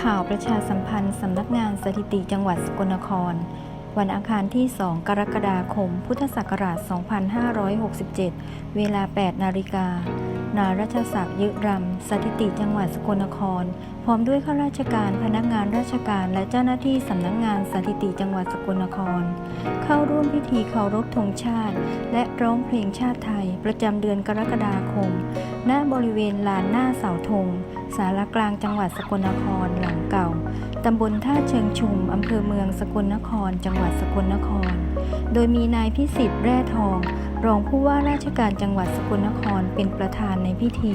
ข่าวประชาสัมพันธ์สำนักงานสถิติจังหวัดสกลนคร วันอังคารที่ 2 กรกฎาคม พุทธศักราช 2567 เวลา 8 นาฬิกา นายรัชศักดิ์ยึรำสถิติจังหวัดสกลนคร พร้อมด้วยข้าราชการพนักงานราชการและเจ้าหน้าที่สำนักงานสถิติจังหวัดสกลนคร เข้าร่วมพิธีเคารพธงชาติ และร้องเพลงชาติไทย ประจำเดือนกรกฎาคม ณบริเวณลานหน้าเสาธงสารกลางจังหวัดสกลนครหลังเก่าำบลท่าเชิงชุม อำเภอเมืองสกลนคร จังหวัดสกลนคร โดยมีนายพิสิทธิ์แร่ทอง รองผู้ว่าราชการจังหวัดสกลนครเป็นประธานในพิธี